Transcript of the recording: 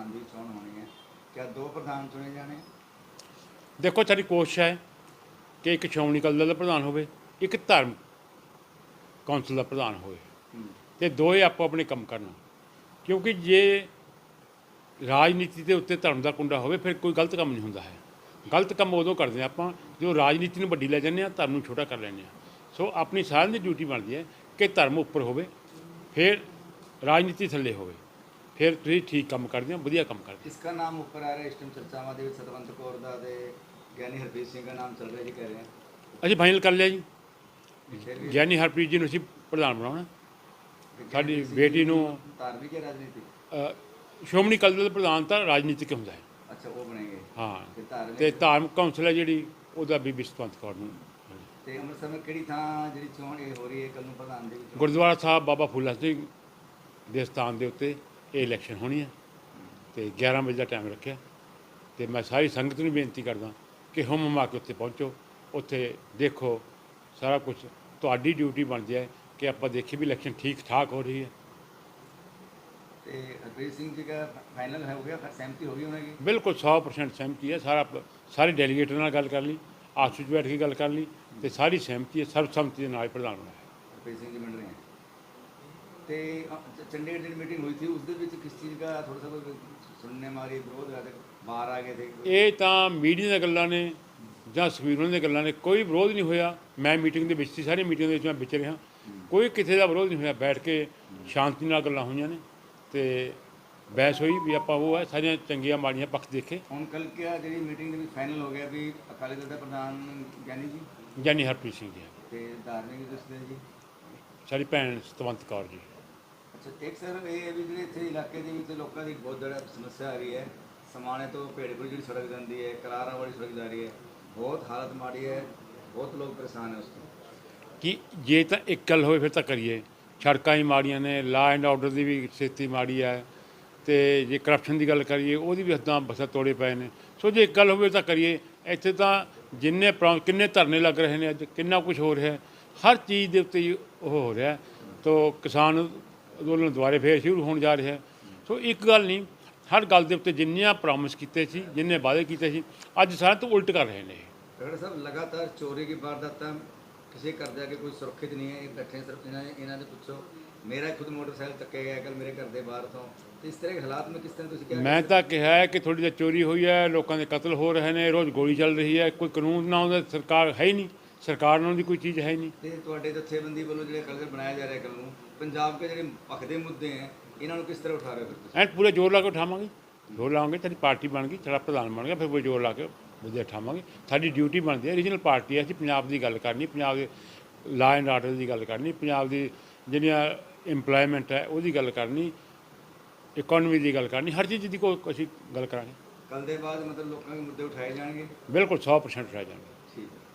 ਪ੍ਰਧਾਨ ਦੀ ਚੋਣ ਹੋਣੀ ਹੈ। ਕਿਆ ਦੋ ਪ੍ਰਧਾਨ ਚੁਣੇ ਜਾਣੇ? ਦੇਖੋ ਸਾਡੀ ਕੋਸ਼ਿਸ਼ ਹੈ ਕਿ ਇੱਕ ਸ਼੍ਰੋਮਣੀ ਅਕਾਲੀ ਦਲ ਦਾ ਪ੍ਰਧਾਨ ਹੋਵੇ ਇੱਕ ਧਰਮ ਕੌਂਸਲ ਦਾ ਪ੍ਰਧਾਨ ਹੋਵੇ। ਤੇ ਦੋਏ ਆਪੋ ਆਪਣੇ ਕੰਮ ਕਰਨ। ਕਿਉਂਕਿ ਜੇ ਰਾਜਨੀਤੀ ਦੇ ਉੱਤੇ ਧਰਮ ਦਾ ਕੁੰਡਾ ਹੋਵੇ ਫਿਰ ਕੋਈ ਗਲਤ ਕੰਮ ਨਹੀਂ ਹੁੰਦਾ ਹੈ। ਗਲਤ ਕੰਮ ਉਦੋਂ ਕਰਦੇ ਆਪਾਂ ਜੋ ਰਾਜਨੀਤੀ ਨੂੰ ਵੱਡੀ ਲੈ ਜਾਂਦੇ ਆ ਧਰਮ ਨੂੰ ਛੋਟਾ ਕਰ ਲੈਂਦੇ ਆ ਸੋ ਆਪਣੀ ਸਾਰਿਆਂ ਦੀ ਡਿਊਟੀ ਬਣਦੀ ਹੈ ਕਿ ਧਰਮ ਉੱਪਰ ਹੋਵੇ ਫਿਰ ਰਾਜਨੀਤੀ ਥੱਲੇ ਹੋਵੇ। ਫਿਰ ਤੁਸੀਂ ਠੀਕ ਕੰਮ ਕਰਦੇ ਹੋ ਵਧੀਆ ਕੰਮ ਕਰਦੇ ਹੋ। ਕਿਸਕਾ ਨਾਮ ਉੱਪਰ ਆ ਰਿਹਾ ਇਸ ਟਾਈਮ ਚਰਚਾਵਾਂ ਦੇ ਵਿੱਚ ਸਤਵੰਤ ਕੌਰ ਦਾ ਤੇ ਗਿਆਨੀ ਹਰਪ੍ਰੀਤ ਸਿੰਘ ਦਾ ਨਾਮ ਚੱਲ ਰਿਹਾ ਜੀ ਕਹਿ ਰਹੇ ਆ ਅਸੀਂ ਫਾਈਨਲ ਕਰ ਲਿਆ ਜੀ। ਫਿਰ ਵੀ ਗਿਆਨੀ ਹਰਪ੍ਰੀਤ ਜੀ ਨੂੰ ਅਸੀਂ ਪ੍ਰਧਾਨ ਬਣਾਉਣਾ। ਗਿਆਨੀ ਸਾਡੀ ਸਿੰਘ ਬੇਟੀ ਨੂੰ- ਧਾਰਮਿਕ ਹੈ ਰਾਜਨੀਤੀ ਅ, ਸ਼੍ਰੋਮਣੀ ਅਕਾਲੀ ਦਲ ਦਾ ਪ੍ਰਧਾਨ ਤਾਂ ਰਾਜਨੀਤਿਕ ਹੁੰਦਾ ਹੈ। ਅੱਛਾ ਉਹ ਬਣੇਗੇ। ਹਾਂ। ਤੇ ਧਾਰਮਿਕ ਤੇ ਧਾਰਮਿਕ ਕੌਂਸਲ ਹੈ ਜਿਹੜੀ ਉਹਦਾ ਬੀਬੀ ਸਤਵੰਤ ਕੌਰ ਨੂੰ। ਤੇ ਅੰਮ੍ਰਿਤਸਰ ਵਿੱਚ ਕਿਹੜੀ ਥਾਂ ਜਿਹੜੀ ਚੋਣ ਇਹ ਹੋ ਰਹੀ ਹੈ ਕੱਲ ਨੂੰ ਪ੍ਰਧਾਨ ਦੀ? ਗੁਰਦੁਆਰਾ ਸਾਹਿਬ ਬਾਬਾ ਫੂਲਾ ਸਿੰਘ ਦੇ ਸਥਾਨ ਦੇ ਉੱਤੇ। ਇਹ ਇਲੈਕਸ਼ਨ ਹੋਣੀ ਹੈ ਤੇ 11 ਵਜੇ ਦਾ ਟਾਈਮ ਰੱਖਿਆ। ਤੇ ਮੈਂ ਸਾਰੀ ਸੰਗਤ ਨੂੰ ਬੇਨਤੀ ਕਰਦਾ ਕਿ ਹਮ ਹਮਾ ਕੇ ਉੱਥੇ ਪਹੁੰਚੋ ਉੱਥੇ ਦੇਖੋ ਸਾਰਾ ਕੁਝ। ਤੁਹਾਡੀ ਡਿਊਟੀ ਬਣਦੀ ਹੈ ਕਿ ਆਪਾਂ ਦੇਖੀ ਵੀ ਇਲੈਕਸ਼ਨ ਠੀਕ ਠਾਕ ਹੋ ਰਹੀ ਹੈ। ਤੇ ਹਰਪ੍ਰੀਤ ਸਿੰਘ ਜੀ ਦਾ ਫਾਈਨਲ ਹੋ ਗਿਆ ਸਹਿਮਤੀ ਹੋ ਗਈ ਉਹਨਾਂ ਦੀ? ਬਿਲਕੁਲ 100% ਸਹਿਮਤੀ ਹੈ। ਸਾਰਾ ਸਾਰੇ ਡੈਲੀਗੇਟਰ ਨਾਲ ਗੱਲ ਕਰ ਲਈ ਆਪਸ ਵਿੱਚ ਬੈਠ ਕੇ ਗੱਲ ਕਰ ਲਈ ਤੇ ਸਾਰੀ ਸਹਿਮਤੀ ਹੈ ਸਰਬਸੰਮਤੀ ਦੇ ਨਾਲ ਹੀ ਪ੍ਰਧਾਨ ਬਣਾਇਆ ਹਰਪ੍ਰੀਤ ਸਿੰਘ ਜੀ ਹੈ ਤੇ ਚੰਡੀਗੜ੍ਹ ਜਿਹੜੀ ਮੀਟਿੰਗ ਹੋਈ ਸੀ ਉਸ ਦੇ ਵਿੱਚ ਕਿਸ ਚੀਜ਼ ਦਾ ਥੋੜਾ ਸਾ ਕੋਈ ਸੁਣਨੇ ਮਾਰੀ ਵਿਰੋਧ ਤੇ ਬਾਹਰ ਆ ਗਏ ਥੇ ਇਹ ਤਾਂ ਮੀਡੀਆ ਦੀਆਂ ਗੱਲਾਂ ਨੇ ਜਾਂ ਸਵੀਰਾਂ ਦੀਆਂ ਗੱਲਾਂ ਨੇ ਕੋਈ ਵਿਰੋਧ ਨਹੀਂ ਹੋਇਆ। ਮੈਂ ਮੀਟਿੰਗ ਦੇ ਵਿੱਚ ਸੀ ਸਾਰੀ ਮੀਟਿੰਗ ਦੇ ਵਿੱਚ ਮੈਂ ਵਿਚ ਰਿਹਾ। ਕੋਈ ਕਿਸੇ ਦਾ ਵਿਰੋਧ ਨਹੀਂ ਹੋਇਆ ਬੈਠ ਕੇ ਸ਼ਾਂਤੀ ਨਾਲ ਗੱਲਾਂ ਹੋਈਆਂ ਨੇ ਤੇ ਬਹਿਸ ਹੋਈ ਵੀ ਆਪਾਂ ਉਹ ਹੈ ਸਾਰੀਆਂ ਚੰਗੀਆਂ ਮਾੜੀਆਂ ਪੱਖ ਦੇਖੇ। ਹੁਣ ਕੱਲ ਕਿਆ ਜਿਹੜੀ ਮੀਟਿੰਗ ਦੇ ਵਿੱਚ ਫਾਈਨਲ ਹੋ ਗਿਆ ਵੀ ਅਕਾਲੀ ਦਲ ਦਾ ਪ੍ਰਧਾਨ ਗਿਆਨੀ ਜੀ? ਜਾਨੀ ਹਰਪ੍ਰੀਤ ਸਿੰਘ ਜੀ। ਤੇ ਧਾਰਮਿਕ ਦੱਸਦੇ ਜੀ। ਸਾਡੀ ਭੈਣ ਸਤਵੰਤ ਕੌਰ ਜੀ। ਅੱਛਾ, ਇੱਕ ਸਰ ਇਹ ਹੈ ਵੀ ਜਿਹੜੇ ਇੱਥੇ ਇਲਾਕੇ ਦੇ ਵਿੱਚ ਲੋਕਾਂ ਦੀ ਬਹੁਤ ਜ਼ਿਆਦਾ ਸਮੱਸਿਆ ਆ ਰਹੀ ਹੈ। ਸਮਾਣੇ ਤੋਂ ਭੇੜਪੁਰ ਜਿਹੜੀ ਸੜਕ ਜਾਂਦੀ ਹੈ ਕਲਾਰਾ ਵਾਲੀ ਸੜਕ ਜਾ ਰਹੀ ਹੈ। ਬਹੁਤ ਹਾਲਤ ਮਾੜੀ ਹੈ, ਬਹੁਤ ਲੋਕ ਪਰੇਸ਼ਾਨ ਹੈ ਉਸ ਤੋਂ। ਕਿ ਜੇ ਤਾਂ ਇੱਕ ਗੱਲ ਹੋਵੇ ਫਿਰ ਤਾਂ ਕਰੀਏ। ਸੜਕਾਂ ਹੀ ਮਾੜੀਆਂ ਨੇ ਲਾ ਐਂਡ ਆਰਡਰ ਦੀ ਵੀ ਸਥਿਤੀ ਮਾੜੀ ਹੈ। ਤੇ ਜੇ ਕਰਪਸ਼ਨ ਦੀ ਗੱਲ ਕਰੀਏ, ਉਹਦੀ ਵੀ ਹੱਦਾਂ ਬਸਾਂ ਤੋੜੇ ਪਏ ਨੇ। ਸੋ ਜੇ ਇੱਕ ਗੱਲ ਹੋਵੇ ਤਾਂ ਕਰੀਏ, ਇੱਥੇ ਤਾਂ ਜਿੰਨੇ ਪ੍ਰੋ- ਕਿੰਨੇ ਧਰਨੇ ਲੱਗ ਰਹੇ ਨੇ ਅੱਜ, ਕਿੰਨਾ ਕੁਝ ਹੋ ਰਿਹਾ ਹਰ ਚੀਜ਼ ਦੇ ਉੱਤੇ ਹੀ ਉਹ ਹੋ ਰਿਹਾ ਤੋ ਕਿਸਾਨ ਅੰਦੋਲਨ ਦੁਆਰੇ ਫੇਰ ਸ਼ੁਰੂ ਹੋਣ ਜਾ ਰਿਹਾ ਹੈ। ਸੋ ਇੱਕ ਗੱਲ ਨਹੀਂ ਹਰ ਗੱਲ ਦੇ ਉੱਤੇ ਜਿੰਨੀਆਂ ਪ੍ਰੋਮਿਸ ਕੀਤੇ ਸੀ ਜਿੰਨੇ ਵਾਅਦੇ ਕੀਤੇ ਸੀ ਅੱਜ ਸਾਰਿਆਂ ਤੋਂ ਉਲਟ ਕਰ ਰਹੇ ਨੇ। ਡਾਕਟਰ ਸਾਹਿਬ ਲਗਾਤਾਰ ਚੋਰੀ ਦੀ ਵਾਰਦਾਤਾਂ ਕਿਸੇ ਘਰ ਜਾ ਕੇ ਕੋਈ ਸੁਰੱਖਿਅਤ ਨਹੀਂ ਹੈ ਇਹ ਬੈਠੇ ਸਿਰਫ ਇਹਨਾਂ ਨੇ ਇਹਨਾਂ ਦੇ ਪੁੱਛੋ। ਮੇਰਾ ਖੁਦ ਮੋਟਰਸਾਈਕਲ ਚੱਕਿਆ ਗਿਆ ਕੱਲ ਮੇਰੇ ਘਰ ਦੇ ਬਾਹਰ ਤੋਂ। ਤੇ ਇਸ ਤਰ੍ਹਾਂ ਦੇ ਹਾਲਾਤ ਮੈਂ ਕਿਸ ਤਰ੍ਹਾਂ ਤੁਸੀਂ ਕਿਹਾ ਮੈਂ ਤਾਂ ਕਿਹਾ ਹੈ ਕਿ ਥੋੜੀ ਜਿਹੀ ਚੋਰੀ ਹੋਈ ਹੈ ਲੋਕਾਂ ਦੇ ਕਤਲ ਹੋ ਰਹੇ ਨੇ ਰੋਜ਼ ਗੋਲੀ ਚੱਲ ਰਹੀ ਹੈ ਕੋਈ ਕਾਨੂੰਨ ਨਾ ਉਹਦਾ ਸਰਕਾਰ ਹੈ ਹੀ ਨਹੀਂ ਸਰਕਾਰ ਨਾਲ ਦੀ ਕੋਈ ਚੀਜ਼ ਹੈ ਹੀ ਨਹੀਂ। ਤੇ ਤੁਹਾਡੇ ਜਥੇਬੰਦੀ ਵੱਲੋਂ ਜਿਹੜੇ ਕਲਚਰ ਬਣਾਇਆ ਜਾ ਰਿਹਾ ਕੱਲ ਨੂੰ ਪੰਜਾਬ ਦੇ ਜਿਹੜੇ ਪੱਖ ਦੇ ਮੁੱਦੇ ਹੈ ਇਹਨਾਂ ਨੂੰ ਕਿਸ ਤਰ੍ਹਾਂ ਉਠਾ ਰਹੇ ਹੋ ਤੁਸੀਂ? ਐਂ ਪੂਰੇ ਜ਼ੋਰ ਲਾ ਕੇ ਉਠਾਵਾਂਗੇ। ਜ਼ੋਰ ਲਾਵਾਂਗੇ ਤੇਰੀ ਪਾਰਟੀ ਬਣ ਗਈ ਤੇਰਾ ਪ੍ਰਧਾਨ ਬਣ ਗਿਆ ਫਿਰ ਪੂਰੇ ਜ਼ੋਰ ਲਾ ਕੇ ਵਧੀਆ ਉਠਾਵਾਂਗੇ। ਸਾਡੀ ਡਿਊਟੀ ਬਣਦੀ ਹੈ ਰੀਜਨਲ ਪਾਰਟੀ ਹੈ ਅਸੀਂ ਪੰਜਾਬ ਦੀ ਗੱਲ ਕਰਨੀ ਪੰਜਾਬ ਦੇ ਲਾ ਐਂਡ ਆਰਡਰ ਦੀ ਗੱਲ ਕਰਨੀ ਪੰਜਾਬ ਦੀ ਜਿਹੜੀਆਂ EMPLOYMENT ਹੈ ਉਹਦੀ ਗੱਲ ਕਰਨੀ ਇਕਨੋਮੀ ਦੀ ਗੱਲ ਕਰਨੀ ਹਰ ਚੀਜ਼ ਦੀ ਕੋਈ ਅਸੀਂ ਗੱਲ ਕਰਾਂਗੇ। ਕੱਲ ਦੇ ਬਾਅਦ ਮਤਲਬ ਲੋਕਾਂ ਦੇ ਮੁੱਦੇ ਉਠਾਏ ਜਾਣਗੇ? ਬਿਲਕੁਲ 100% ਰਹਿ ਜਾਣਗੇ। ਠੀਕ ਹੈ।